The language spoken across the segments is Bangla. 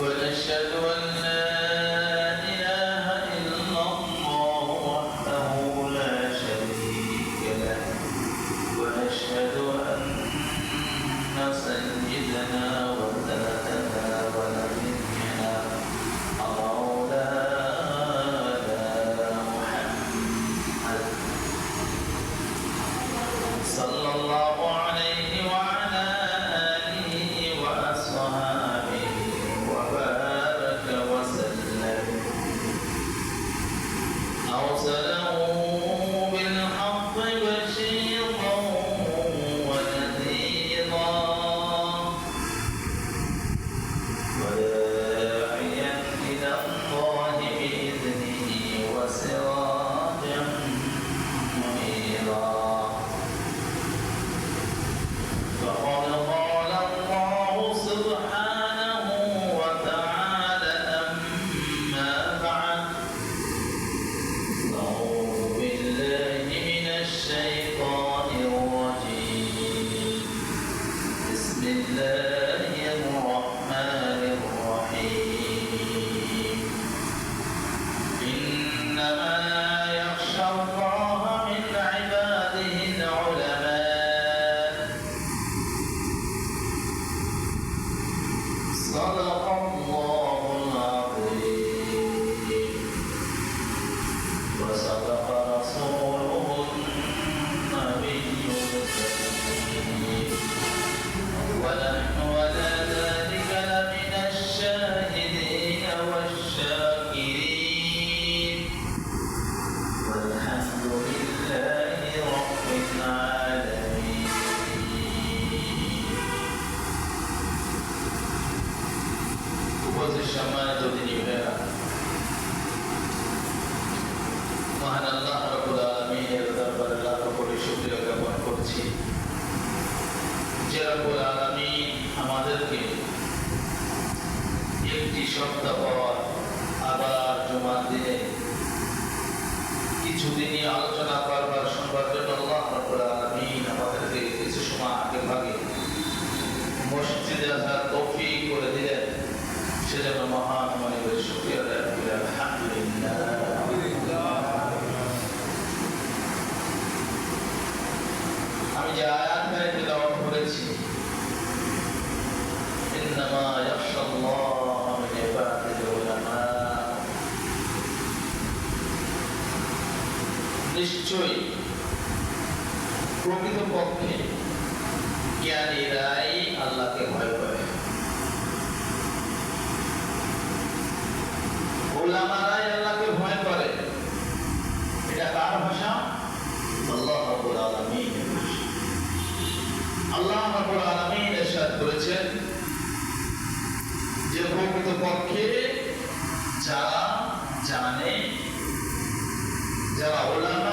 ونشهد أن لا নিশ্চয়ই প্রকৃতপক্ষে জ্ঞানীরাই আল্লাহকে ভয় করে। ওলামারাই আল্লাহকে ভয় করে। এটা কার ভাষা? আল্লাহ আল্লাহ করেছেন যে প্রকৃতপক্ষে যারা জানে, যারা ওলামা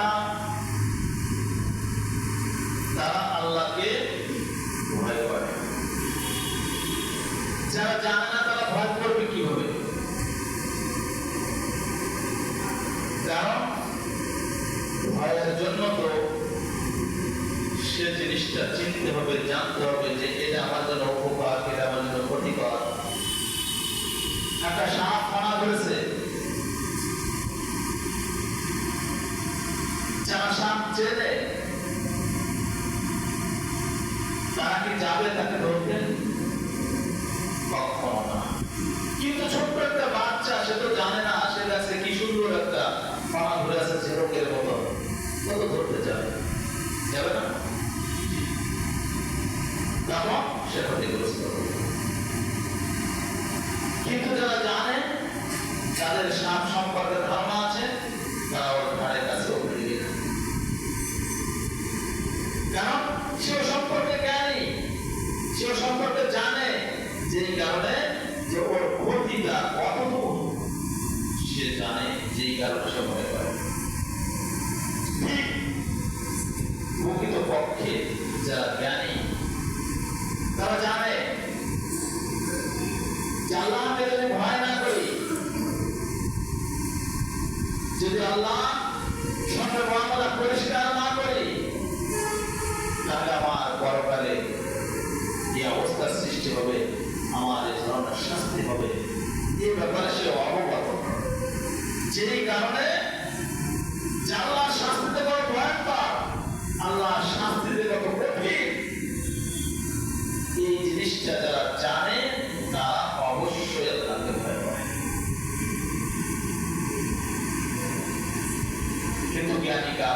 চিনতে হবে জানতে হবে যে এটা আমার জন্য উপকার, এটা আমার জন্য ক্ষতিকর। একটা সাপ মানা করেছে সাপ চেনে তারা কি যাবে তাকে ধরবেন কখনো না। কিন্তু ছোট্ট একটা কিন্তু যারা জানে যাদের সাপ সম্পর্কে ধারণা আছে, তারা ওর ধারে কাছে কারণ সে সম্পর্কে জ্ঞানী সে সম্পর্কে তারা জানে। যে আল্লাহকে ভয় না করি, যদি আল্লাহ সঙ্গে পরিষ্কার না করি, তাহলে আমার পরকালে এই অবস্থার সৃষ্টি হবে, আমার এই ধরনের শাস্তি হবে। এই ব্যাপারে সে অবগত। যেই কারণে যে জিনিসটা যারা জানে তারা অবশ্যই আল্লাহকে ভয় করে কিন্তু জ্ঞানিকা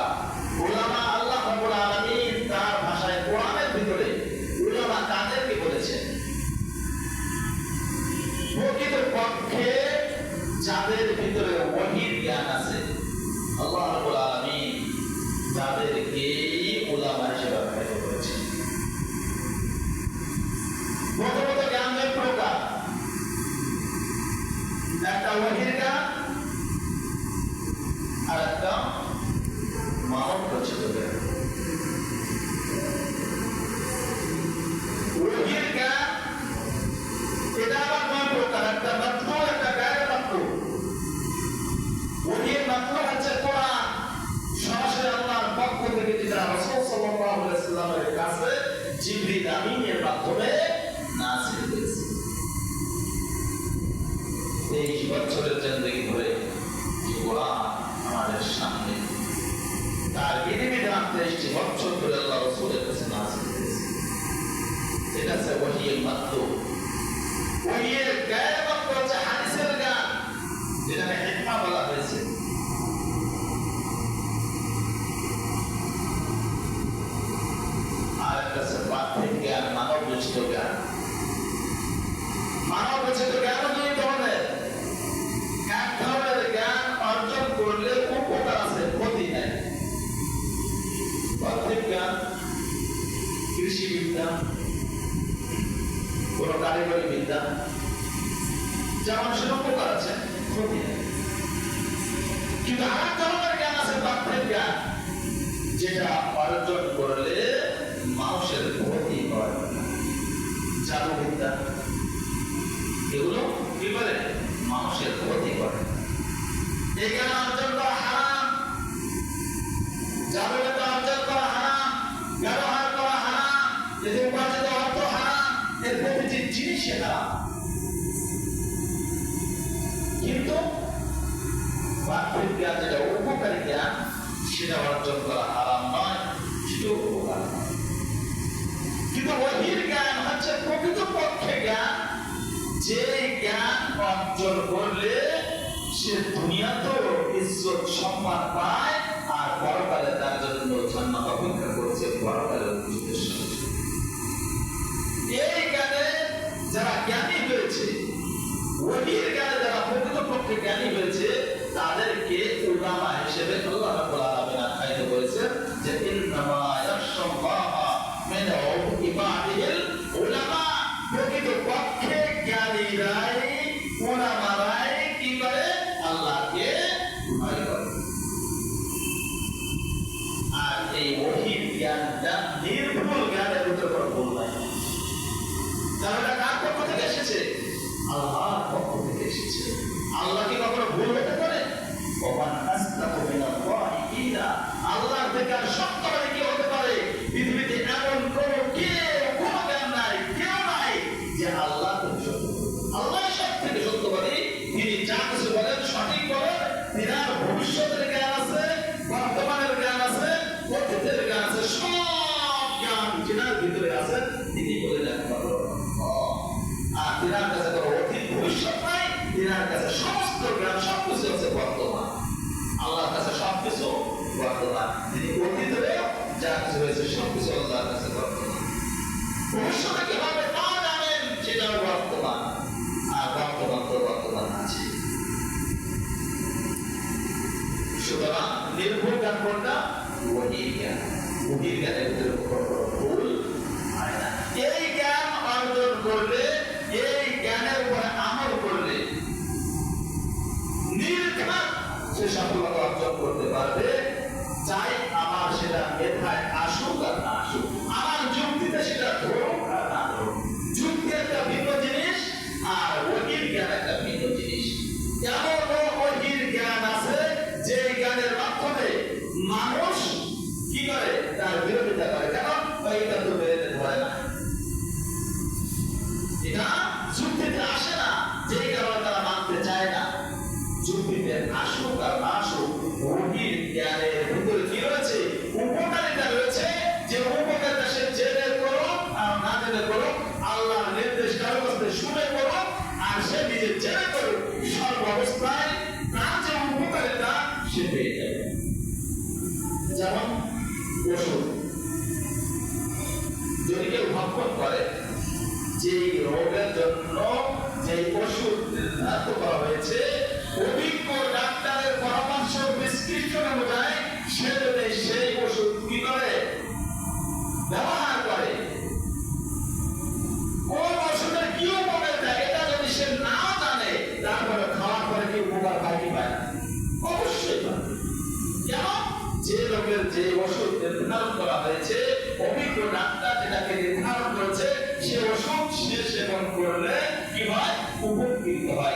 মানব রচিত জ্ঞান দুই ধরনের এক ধরনের আছে, ক্ষতি নাই। পার্থিব জ্ঞান কৃষি বিদ্যা কোন কারিগরি বিদ্যা, যা মানুষের উপকার আছে, ক্ষতি নেই। কিন্তু জ্ঞান আছে, পার্থিব জ্ঞান, যেটা অর্জন করলে মানুষের ক্ষতি হয় জাদু এগুলো কি মানুষের ক্ষতি করে। ব্যবহার করা কিন্তু জ্ঞান, যেটা জ্ঞান, সেটা অর্জন করা হারাম নয় সেটা উপকার কিন্তু ওহির জ্ঞান হচ্ছে প্রকৃত পক্ষে জ্ঞান যে জ্ঞান অর্জন করলে সে দুনিয়াতেও ইজ্জত, সম্মান পায় আর পরকালে তার জন্য জান্নাত অপেক্ষা করছে পরকালের উদ্দেশ্য। এই জ্ঞানে যারা জ্ঞানী হয়েছে ওহির জ্ঞানে যারা প্রকৃত পক্ষে জ্ঞানী হয়েছে, তাদেরকে উলামা হিসেবে আল্লাহ রাব্বুল আলামিন আখ্যায়িত করেছেন যে, ইন্নামা ইয়াশাল্লাহা মিন ইবাদিহিল নির্ভুল জ্ঞান কোনটা বহির জ্ঞান বহির জ্ঞানের ভিতরে ভুল হয় না এই জ্ঞান অর্জন করলে এই জ্ঞানের উপরে আমল করলে নির্ঘাত সে সফলতা অর্জন করতে পারবে চাই আমার সেটা ডাক্তার নির্ধারণ করেছে সে ওষুধ সে সেবন করলে কি হয়? উপকৃত হয়।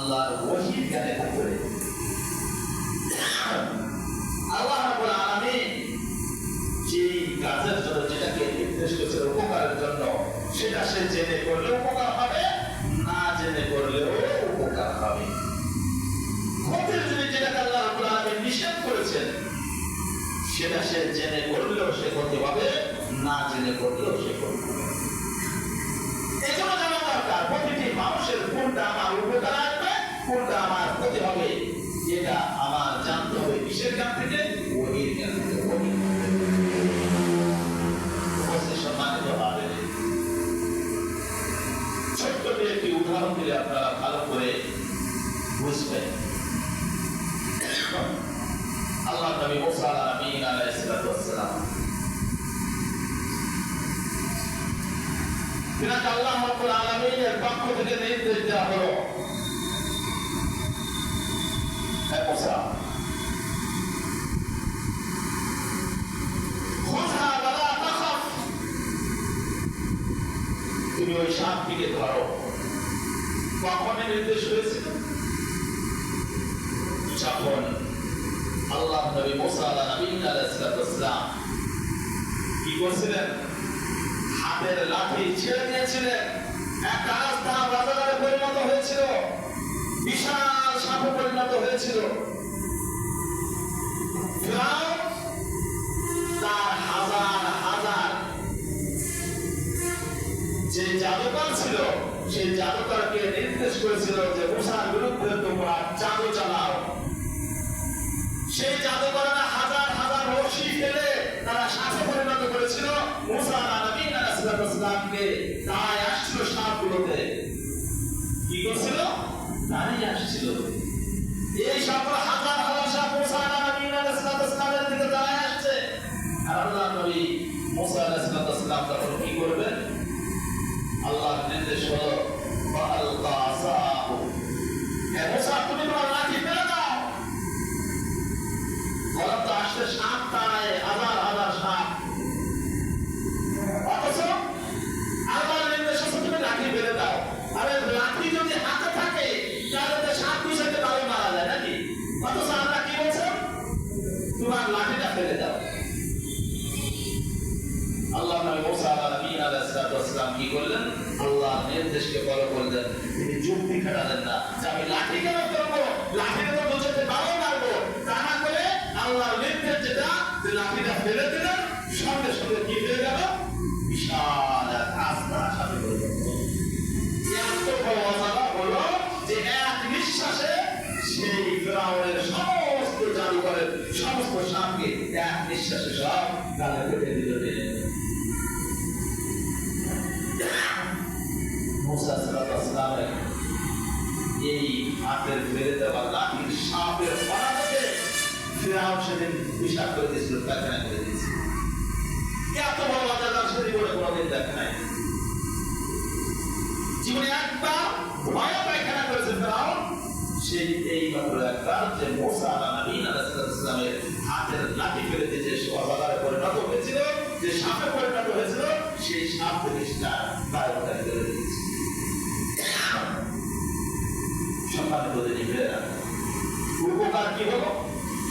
আল্লাহর ওহির জ্ঞানের ভিতরে আল্লাহ রাব্বুল আলামিন যে কাজের জন্য, যেটাকে নির্দেশ উপকারের জন্য, সেটা সে জেনে করলে উপকার হবে, না জেনে করলেও উপকার হবে। ক্ষতির জিনিস যেটাকে আল্লাহ রাব্বুল আলামিন নিষেধ করেছেন, সেটা সে জেনে করলেও সে ক্ষতি হবে, না জেনে করলেও সে ক্ষতি হবে। এজন্য জানা দরকার, প্রতিটি মানুষের কোনটা আমার উপকার? কোনটা আমার ক্ষতি হবে এটা আমার জানতে হবে। কিসের জ্ঞান থেকে? ওহির বুঝবেন। আল্লাহ নবী পক্ষ থেকে নির্দেশ দেওয়া হলো হে মুসা খুযহা ওয়ালা তাখাফ তুমি ওই সাপটিকে ধরো নির্দেশ হয়েছিল যখন আল্লাহ নবী মুসা সালাতু ওয়াসসালাম কি করছিলেন হাতের লাঠি ছেড়ে দিয়েছিলেন একটা রাস্তা বাজারে পরিণত হয়েছিল। বিশাল সাপে পরিণত হয়েছিল। তার হাজার হাজার যে জাদুকর ছিল, সেই জাদুকরকে নির্দেশ করেছিল যে মুসার বিরুদ্ধে তোমরা জাদু চালাও। সেই হাজার হাজার রশি ফেলে তারা পরিণত করেছিল। মুসা দাঁড়ায় আসছিল সাপগুলোতে। কি করছিল? দাঁড়িয়ে আসছিল। এই সকল হাজার সাপ মুসা নবীন আলাইহিসসালামের দিকে আল্লাহ নবী কি করবেন? আল্লাহর নির্দেশ হলো ফাআলকা আসাহু হে তুমি বিষাদ করে দিয়েছিল পায়খানা করে দিয়েছিল। এত বড় অজানা সেদিন বলে কোনোদিন দেখা নাই। জীবনে একবার ভয় পায়খানা করেছে ফেরাউন সেই এই মাত্র একবার যে মোসা আলা নবীন হাতের লাঠি ফেলে দিয়ে যে সর্বাগারে পরিণত হয়েছিল, যে সাপে পরিণত হয়েছিল, সেই সাপ থেকে সেটা বায়ুকারী করে দিয়েছে। সম্মানিত উপকার কি হলো?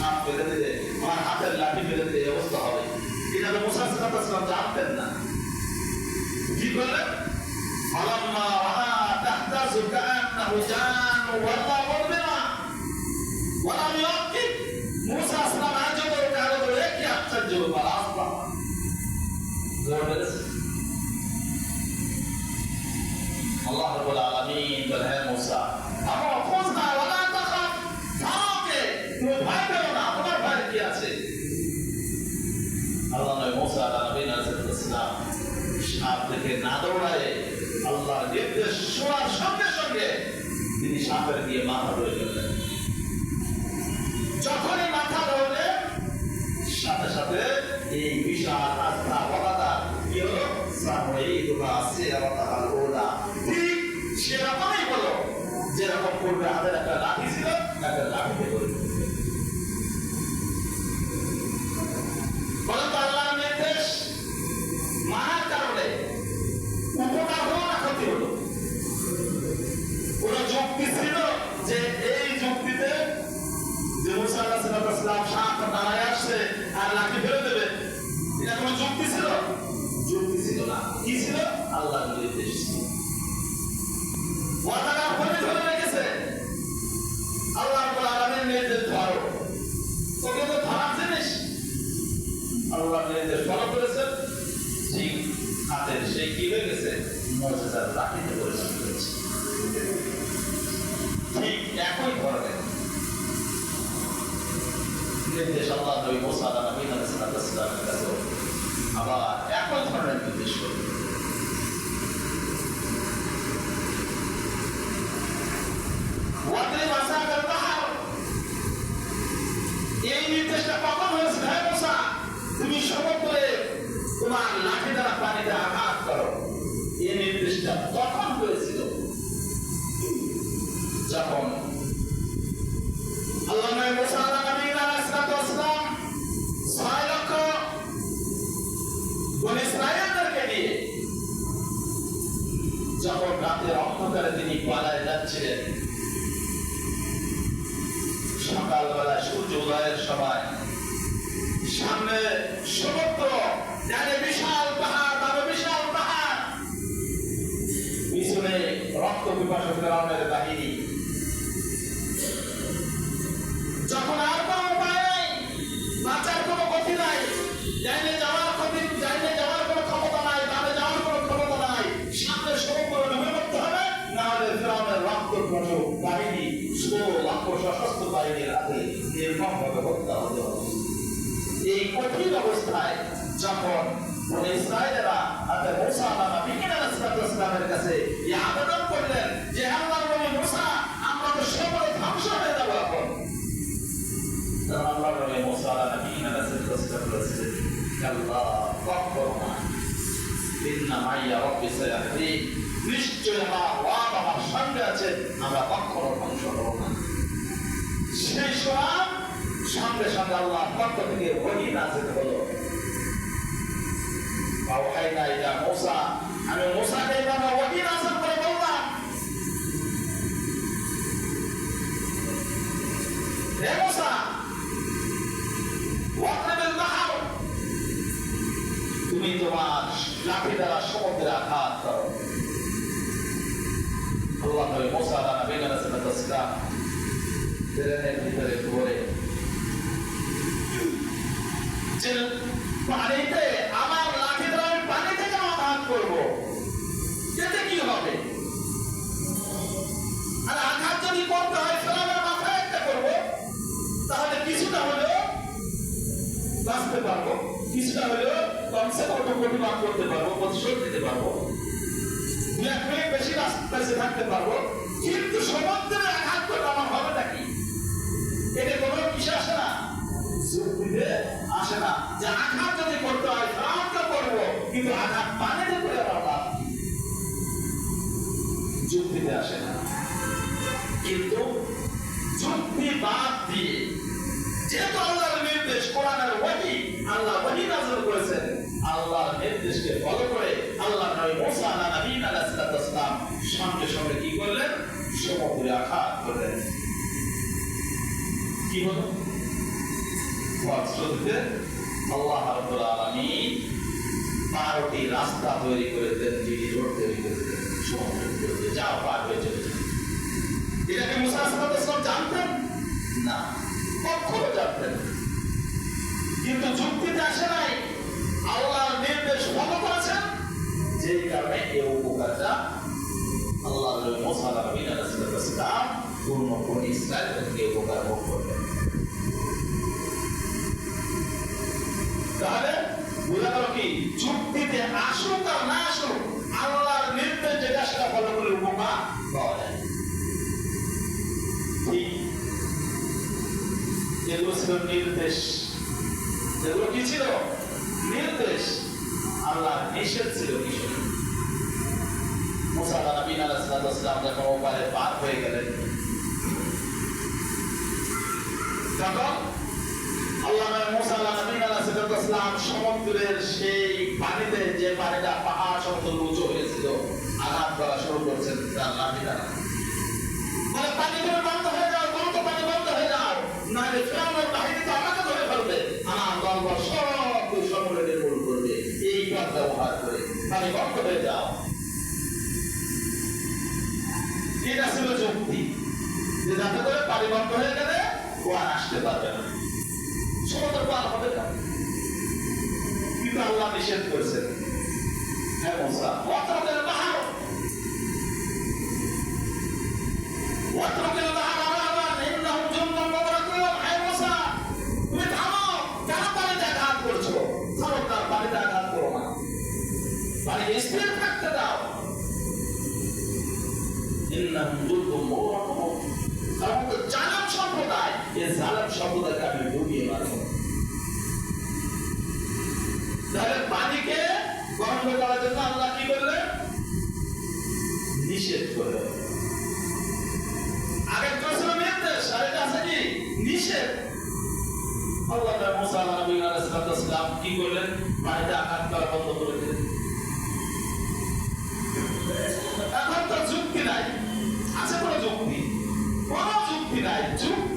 হাত ফেলে দিলে আমার হাতের লাঠি ফেলে দিলে এই অবস্থা হবে। এটা তো মোসা সালাম জানতেন না। কি করলেন? ফলাম্মা ওয়া তাহতাজু কাআন্নাহু জান ওয়া লা মুদবিরা ওয়া লাম ইয়াকিব মুসা সালাম আজব কালো বলে কি আশ্চর্য ব্যাপার আসলাম জোরে আল্লাহ রাব্বুল আলামিন কি হয়ে গেছে মর্যাদার লাঠিতে ঠিক একই ধরনের নির্দেশ আল্লাহ নবী মুসা সালামের আবার একই ধরনের নির্দেশ করবে যাচ্ছিলেন সকালবেলা সূর্য উদয়ের সময় সামনে সমুদ্র জানে বিশাল পাহাড়, বামে বিশাল পাহাড়। পিছনে রক্ত পিপাসু ফেরাউনের কাছে এই আবেদন করলেন যে, আল্লাহর নবী মুসা, আমরা তো সকলে ধ্বংস হয়ে যাব এখন। আল্লাহর নবী মুসা আল্লাহ নবী আলাইহিসসালাম বলেছিলেন আল্লাহ কখনো না ইন্না মাইয়া রব্বি সায়াহদিন নিশ্চয় আমার রব আমার সঙ্গে আছে আমরা কখনো ধ্বংস হব না। সেই সময় সঙ্গে সঙ্গে আল্লাহ পক্ষ থেকে ওহি নাজিল হলো। আওহাইনা ইলা মূসা আমি মূসাকে এভাবে ওহি নাজিল করে বললাম হে মূসা ওয়াকরাবিল বাহর তুমি তোমার লাঠি দ্বারা সমুদ্রে আঘাত করো আল্লাহ নবী মূসা আলাইহিস নবী আলাইহিস সালাম ট্রেনের ভিতরে ঘুরে যে পানিতে প্রতিবাদ করতে পারব, প্রতিশোধ দিতে পারব। বেশি রাস্তা থাকতে পারব। কিন্তু সমুদ্রে আঘাত করলে আমার হবে নাকি এটা কোনো কিসে আসে না। যে আঘাত যদি করতে হয় ফ্রাউনকে করব। কিন্তু আঘাত পানিতে করে আমার আসে না। কিন্তু যুক্তি বাদ সালাম সামনে সঙ্গে কি করলেন সমুদ্রে আঘাত করলেন কি হলো? আল্লাহ রাব্বুল আলামিন রাস্তা তৈরি যিনি রোড তৈরি করে দেন সমুদ্রের উপরে যাও পার হয়ে চলে যাও। এটাকে মুসা সালাম জানতেন? না, কখনো জানতেন কিন্তু যুক্তিতে আসে নাই, আল্লাহর নির্দেশ ফলো যেই কারণে এই উপকারটা আল্লাহ মোসা পূর্ণ কোন ইসরায়েল থেকে উপকার ভোগ করলেন তাহলে বোঝা কি? যুক্তিতে আসুক আর না আসুক, আল্লাহর নির্দেশ যেটা সেটা ফলো করে উপকার পাওয়া যায় এগুলো ছিল নির্দেশ এগুলো কি ছিল? নির্দেশ। আল্লাহ নিষেধ ছিল কিছু মুসা নবীন আলাইহিসসালাম যখন ওপারে পার হয়ে গেলেন তখন নবীন সমুদ্রের সেই পানিতে, যে পানিটা পাহাড় সমতুল্য উঁচু করা শুরু করছেন তার দ্বারা। বলে পানি বন্ধ হয়ে যাও। দ্রুত তো আমাকে ধরে ফেলবে আমার দলবল সব সমুদ্রে নির্মূল করবে এই পথ ব্যবহার করে পানি হয়ে যাও এটা ছিল যুক্তি। যে যাতে করে বন্ধ হয়ে গেলে ও আর আসতে পারবে না। সমুদ্র পার হবে না। কিন্তু আল্লাহ নিষেধ করেছেন। হ্যাঁ মোসা। ওয়াতরকের বাহার।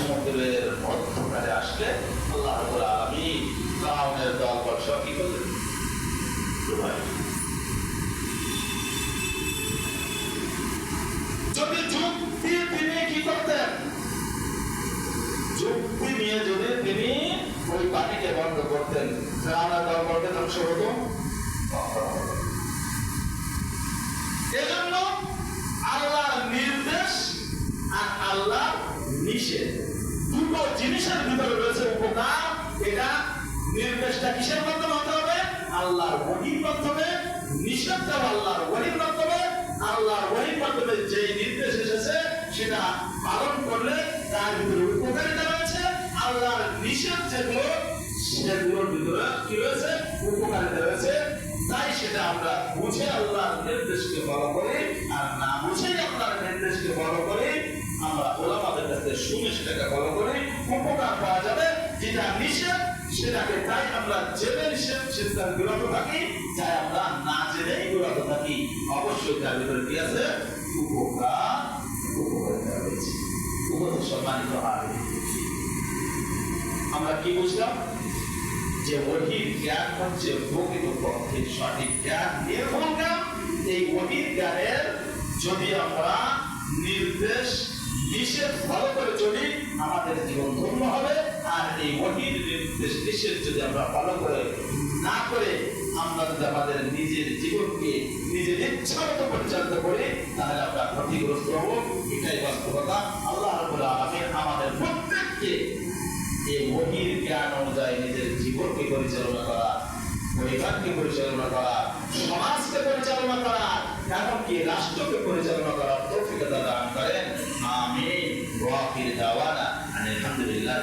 সমুদ্রের আসলে আল্লাহ দল বর্ষ কি করলেন যদি যুক্তি তিনি কি করতেন? যুক্তি নিয়ে যদি তিনি ওই পানিকে বন্ধ করতেন ফেরাউনের দলবলকে ধ্বংস হতো এজন্য নির্দেশ আর আল্লাহ নিষেধ। দুটো জিনিসের ভিতরে রয়েছে উপকার এটা নির্দেশটা কিসের মাধ্যমে হতে হবে? আল্লাহর মাধ্যমে নিষেধটা আল্লাহর মাধ্যমে। আল্লাহর মাধ্যমে যে নির্দেশ এসেছে, সেটা পালন করলে তার ভিতরে উপকারিতা রয়েছে। আল্লাহর নিষেধ যেগুলো, সেগুলোর ভিতরে কি রয়েছে? উপকারিতা রয়েছে। তাই সেটা আমরা বুঝে আল্লাহর নির্দেশকে ফলো করি, আর না বুঝেই আল্লাহর নির্দেশকে ফলো করি আমরা ওলামাদের কাছ শুনে সেটাকে ফলো করি উপকার পাওয়া যাবে, যেটা নিষেধ, সেটাকে তাই আমরা জেনে নিষেধ বিরত থাকি আমরা না জেনেই বিরত থাকি। অবশ্যই তার ভিতরে কি আছে? উপকার উপকারিতা রয়েছে সম্মানিত আমরা কি বুঝলাম? যে ওহির জ্ঞান হচ্ছে প্রকৃত পক্ষে সঠিক জ্ঞান। নির্ভুল জ্ঞান, এই ওহির জ্ঞানের যদি আমরা নির্দেশ নিষেধ ফলো করে চলি আমাদের জীবন ধন্য হবে, আর এই নির্দেশ নিষেধ যদি আমরা ফলো করে না করে আমরা যদি আমাদের নিজের জীবনকে নিজের ইচ্ছা মতো পরিচালিত করি, তাহলে আমরা ক্ষতিগ্রস্ত হব। এটাই বাস্তবতা। আল্লাহ রাব্বুল আলামিন আমাদের প্রত্যেককে এই মহির জ্ঞান অনুযায়ী নিজের জীবনকে পরিচালনা করা, পরিবারকে পরিচালনা করা, সমাজকে পরিচালনা করা এমনকি রাষ্ট্রকে পরিচালনা করার প্রফিকতা দান করেন। দাওয়ানা আলহামদুলিল্লাহ